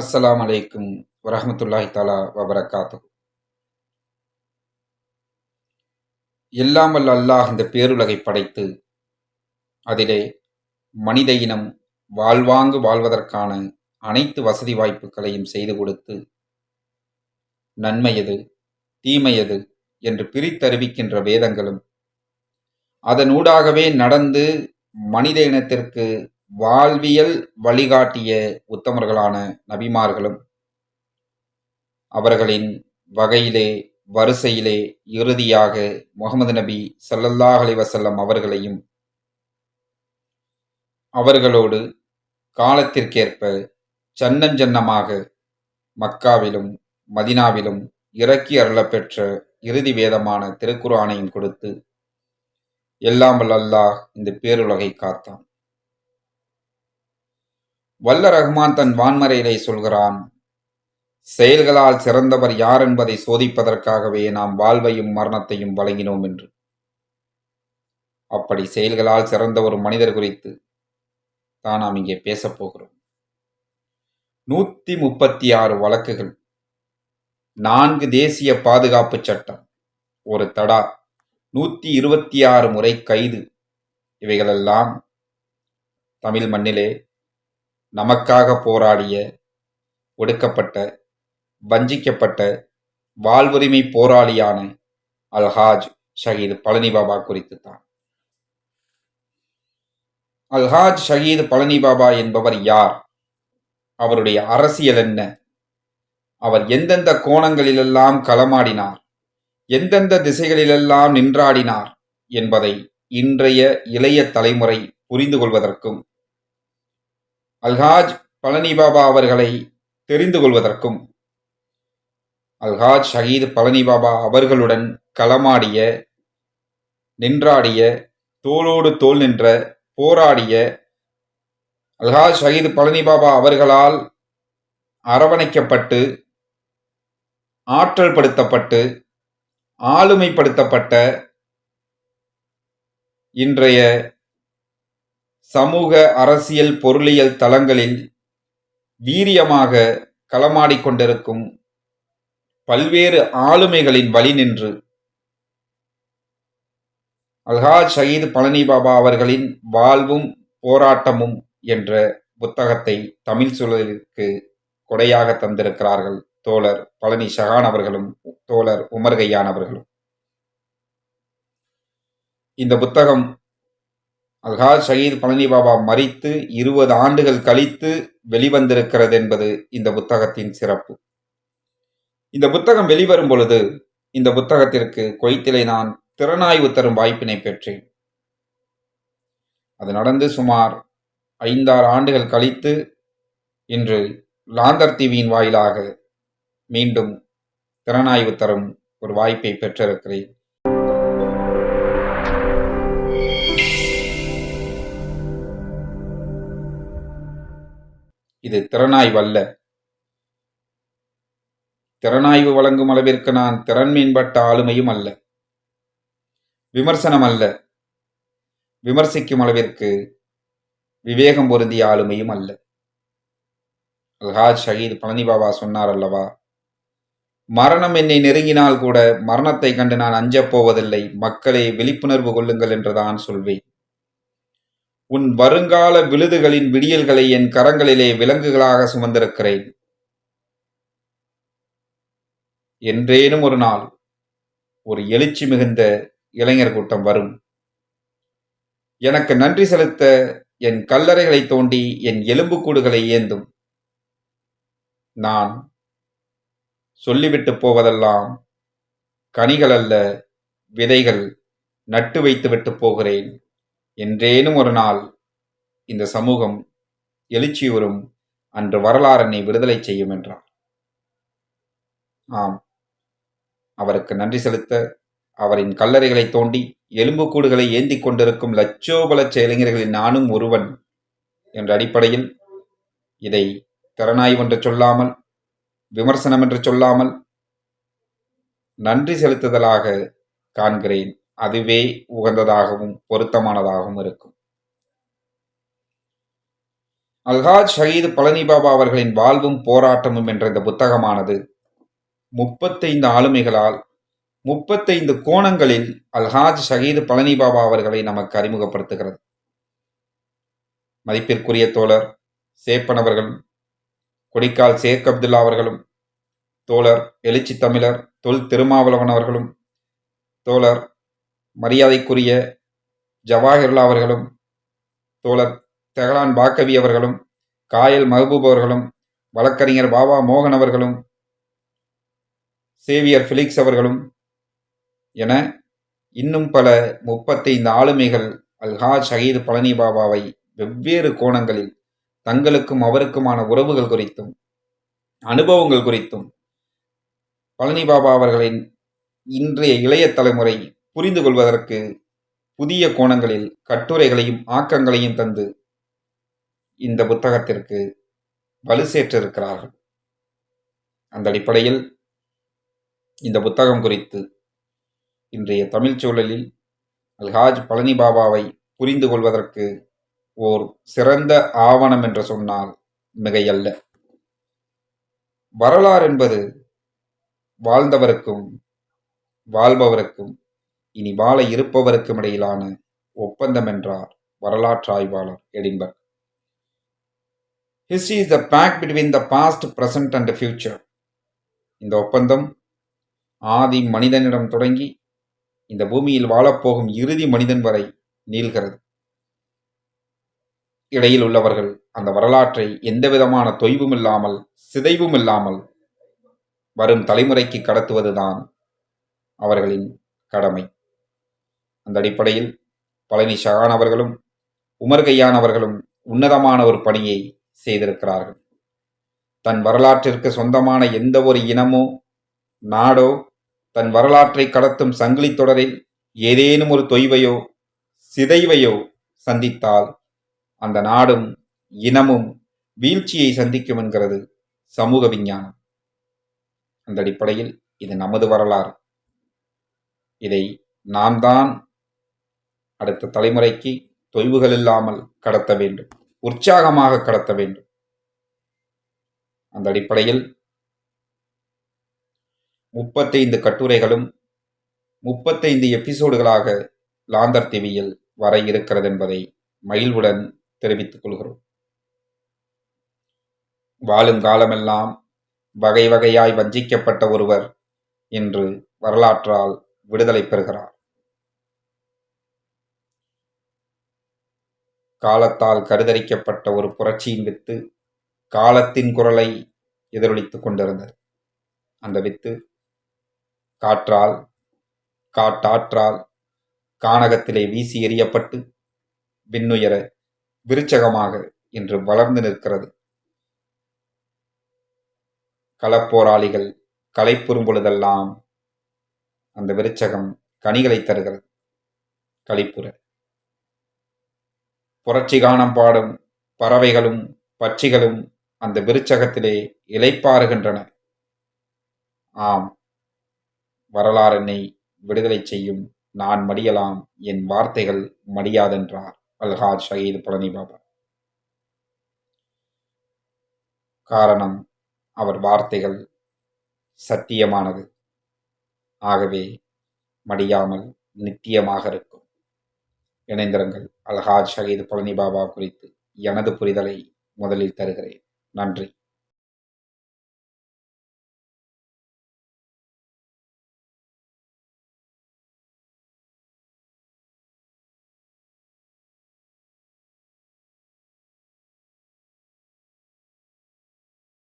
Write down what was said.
அஸ்லாம் அலைக்கும் வரமத்துல்லாஹி தாலா வபரகாத்து எல்லாம் வல்ல அல்லாஹ் இந்த பேருலகை படைத்து அதிலே மனித இனம் வாழ்வாங்கு வாழ்வதற்கான அனைத்து வசதி வாய்ப்புகளையும் செய்து கொடுத்து நன்மையது தீமையது என்று பிரித்தறிவிக்கின்ற வேதங்களும் அதனூடாகவே நடந்து மனித இனத்திற்கு வாழ்வியல் வழிகாட்டிய உத்தமர்களான நபிமார்களும் அவர்களின் வகையிலே வரிசையிலே இறுதியாக முகமது நபி ஸல்லல்லாஹு அலைஹி அவர்களையும் அவர்களோடு காலத்திற்கேற்ப சன்னஞ்சன்னமாக மக்காவிலும் மதினாவிலும் இறக்கி அருளப்பெற்ற இறுதி வேதமான திருக்குறானையும் கொடுத்து எல்லாம் அல்லாஹ் இந்த பேருலகை காத்தான். வல்ல ரஹ்மான் தன் வான்மறையிலே சொல்கிறான் செயல்களால் சிறந்தவர் யார் என்பதை சோதிப்பதற்காகவே நாம் வாழ்வையும் மரணத்தையும் வழங்கினோம் என்று. அப்படி செயல்களால் சிறந்த ஒரு மனிதர் குறித்து தான் நாம் இங்கே பேசப் போகிறோம். நூத்தி முப்பத்தி ஆறு வழக்குகள் நான்கு தேசிய பாதுகாப்பு சட்டம் ஒரு தடா நூத்தி இருபத்தி ஆறு முறை கைது இவைகளெல்லாம் தமிழ் மண்ணிலே நமக்காக போராடிய ஒடுக்கப்பட்ட வஞ்சிக்கப்பட்ட வாழ்வுரிமை போராளியான அல்ஹாஜ் ஷஹீத் பழனி பாபா குறித்து தான் அல்ஹாஜ் ஷஹீத் பழனி பாபா என்பவர் யார்? அவருடைய அரசியல் என்ன? அவர் எந்தெந்த கோணங்களிலெல்லாம் களமாடினார்? எந்தெந்த திசைகளிலெல்லாம் நின்றாடினார்? என்பதை இன்றைய இளைய தலைமுறை புரிந்து கொள்வதற்கும் அல்ஹாஜ் பழனி பாபா அவர்களை தெரிந்து கொள்வதற்கும் அல்ஹாஜ் ஷஹீத் பழனி பாபா அவர்களுடன் களமாடிய நின்றாடிய தோளோடு தோள் நின்ற போராடிய அல்ஹாஜ் ஷஹீத் பழனி பாபா அவர்களால் அரவணைக்கப்பட்டு ஆற்றல் படுத்தப்பட்டு ஆளுமைப்படுத்தப்பட்ட இன்றைய சமூக அரசியல் பொருளியல் தளங்களில் வீரியமாக களமாடிக்கொண்டிருக்கும் பல்வேறு ஆளுமைகளின் வழி நின்று அல்ஹாஜ் ஷஹீத் பழனி பாபா அவர்களின் வாழ்வும் போராட்டமும் என்ற புத்தகத்தை தமிழ் சூழலுக்கு கொடையாக தந்திருக்கிறார்கள் தோழர் பழனி ஷஹான் அவர்களும் தோழர் உமர் கையான் அவர்களும். இந்த புத்தகம் அல்ஹாஜ் சயீத் பழனி பாபா மறித்து இருபது ஆண்டுகள் கழித்து வெளிவந்திருக்கிறது என்பது இந்த புத்தகத்தின் சிறப்பு. இந்த புத்தகம் வெளிவரும் பொழுது இந்த புத்தகத்திற்கு கொய்த்திலே நான் திறனாய்வு தரும் வாய்ப்பினை பெற்றேன். அது நடந்து சுமார் ஐந்தாறு ஆண்டுகள் கழித்து இன்று லாந்தர் தீவியின் வாயிலாக மீண்டும் திறனாய்வு தரும் ஒரு வாய்ப்பை பெற்றிருக்கிறேன். இது திறனாய்வு அல்ல. திறனாய்வு வழங்கும் அளவிற்கு நான் திறன் மேம்பட்ட ஆளுமையும் அல்ல. விமர்சனம் அல்ல. விமர்சிக்கும் அளவிற்கு விவேகம் பொருந்திய ஆளுமையும் அல்ல. அல்ஹாஜ் ஷஹீத் பழனி பாபா சொன்னார் அல்லவா? மரணம் என்னை நெருங்கினால் கூட மரணத்தை கண்டு நான் அஞ்சப் போவதில்லை. மக்களே விழிப்புணர்வு கொள்ளுங்கள் என்றுதான் சொல்வேன். உன் வருங்கால விழுதுகளின் விடியல்களை என் கரங்களிலே விலங்குகளாக சுமந்திருக்கிறேன். என்றேனும் ஒரு நாள் ஒரு எழுச்சி மிகுந்த இளைஞர் கூட்டம் வரும். எனக்கு நன்றி செலுத்த என் கல்லறைகளை தோண்டி என் எலும்புக்கூடுகளை ஏந்தும். நான் சொல்லிவிட்டு போவதெல்லாம் கனிகள் அல்ல விதைகள் நட்டு வைத்துவிட்டு போகிறேன். என்றேனும் ஒரு நாள் இந்த சமூகம் எழுச்சியுறும் அன்று வரலாறனை விடுதலை செய்யும் என்றார் ஆம். அவருக்கு நன்றி செலுத்த அவரின் கல்லறைகளை தோண்டி எலும்புக்கூடுகளை ஏந்தி கொண்டிருக்கும் லட்சோபல இளைஞர்களில் நானும் ஒருவன் என்ற அடிப்படையில் இதை திறனாய்வு என்று சொல்லாமல் விமர்சனம் என்று சொல்லாமல் நன்றி செலுத்துதலாக காண்கிறேன். அதுவே உகந்ததாகவும் பொருத்தமானதாகவும் இருக்கும். அல்ஹாஜ் ஷஹீது பழனி பாபா அவர்களின் வாழ்வும் போராட்டமும் என்ற இந்த புத்தகமானது முப்பத்தைந்து ஆளுமைகளால் முப்பத்தைந்து கோணங்களில் அல்ஹாஜ் ஷஹீது பழனி பாபா அவர்களை நமக்கு அறிமுகப்படுத்துகிறது. மதிப்பிற்குரிய தோழர் சேப்பன் அவர்களும் கொடிக்கால் சேக் அப்துல்லா அவர்களும் தோழர் எழுச்சி தமிழர் தொல் திருமாவளவன் அவர்களும் தோழர் மரியாதைக்குரிய ஜவாஹிர்லா அவர்களும் தோழர் தெஹலான் பாக்கவி அவர்களும் காயல் மஹபூப் அவர்களும் வழக்கறிஞர் பாபா மோகன் அவர்களும் சேவியர் ஃபிலிக்ஸ் அவர்களும் என இன்னும் பல முப்பத்தைந்து ஆளுமைகள் அல்ஹா ஷஹீத் பழனி பாபாவை வெவ்வேறு கோணங்களில் தங்களுக்கும் அவருக்குமான உறவுகள் குறித்தும் அனுபவங்கள் குறித்தும் பழனி பாபா அவர்களின் இன்றைய இளைய தலைமுறை புரிந்து கொள்வதற்கு புதிய கோணங்களில் கட்டுரைகளையும் ஆக்கங்களையும் தந்து இந்த புத்தகத்திற்கு வலு சேர்த்திருக்கிறார்கள். அந்த அடிப்படையில் இந்த புத்தகம் குறித்து இன்றைய தமிழ் சூழலில் அல்ஹாஜ் பழனி பாபாவை புரிந்து கொள்வதற்கு ஓர் சிறந்த ஆவணம் என்று சொன்னால் மிகையல்ல. வரலாறு என்பது வாழ்ந்தவருக்கும் வாழ்பவருக்கும் இனி வாழ இருப்பவருக்கும் இடையிலான ஒப்பந்தம் என்றார் வரலாற்று ஆய்வாளர் Edinburgh. History is the back between the past present and future இந்த ஒப்பந்தம் ஆதி மனிதனிடம் தொடங்கி இந்த பூமியில் வாழப்போகும் இறுதி மனிதன் வரை நீள்கிறது. இடையில் உள்ளவர்கள் அந்த வரலாற்றை எந்தவிதமான தொய்வும் இல்லாமல் சிதைவும் இல்லாமல் வரும் தலைமுறைக்கு கடத்துவதுதான் அவர்களின் கடமை. அந்த அடிப்படையில் பழனி ஷகான் அவர்களும் உமர் கையான் அவர்களும் உன்னதமான ஒரு பணியை செய்திருக்கிறார்கள். தன் வரலாற்றிற்கு சொந்தமான எந்த ஒரு இனமோ நாடோ தன் வரலாற்றை கடத்தும் சங்கிலி தொடரில் ஏதேனும் ஒரு தொய்வையோ சிதைவையோ சந்தித்தால் அந்த நாடும் இனமும் வீழ்ச்சியை சந்திக்கும் என்கிறது சமூக விஞ்ஞானம். அந்த அடிப்படையில் இது நமது வரலாறு. இதை நாம் தான் அடுத்த தலைமுறைக்கு தொய்வுகள் இல்லாமல் கடத்த வேண்டும். உற்சாகமாக கடத்த வேண்டும். அந்த அடிப்படையில் முப்பத்தைந்து கட்டுரைகளும் முப்பத்தைந்து எபிசோடுகளாக லாந்தர் டிவியில் வர இருக்கிறது என்பதை மகிழ்வுடன் தெரிவித்துக் கொள்கிறோம். வாழும் காலமெல்லாம் வகை வகையாய் வஞ்சிக்கப்பட்ட ஒருவர் இன்று வரலாற்றால் விடுதலை பெறுகிறார். காலத்தால் கருதரிக்கப்பட்ட ஒரு புரட்சியின் வித்து காலத்தின் குரலை எதிரொலித்துக் கொண்டிருந்தது. அந்த வித்து காற்றால் காட்டாற்றால் கானகத்திலே வீசி எறியப்பட்டு விண்ணுயர விருச்சகமாக இன்று வளர்ந்து நிற்கிறது. களப்போராளிகள் களைப்புறும் பொழுதெல்லாம் அந்த விருச்சகம் கனிகளை தருகிறது. களிப்புற புரட்சி காணம் பாடும் பறவைகளும் பட்சிகளும் அந்த விருச்சகத்திலே இலைப்பாறுகின்றன ஆம் வரலாறு என்னை விடுதலை செய்யும் நான் மடியலாம் என் வார்த்தைகள் மடியாதென்றார் அல்ஹாஜ் ஷஹீத் பழனி பாபா காரணம் அவர் வார்த்தைகள் சத்தியமானது. ஆகவே மடியாமல் நித்தியமாக இருக்கும் இணைந்திருங்கள். அல்ஹாஜ் ஷஹீத் பழனி பாபா குறித்து எனது புரிதலை முதலில் தருகிறேன். நன்றி.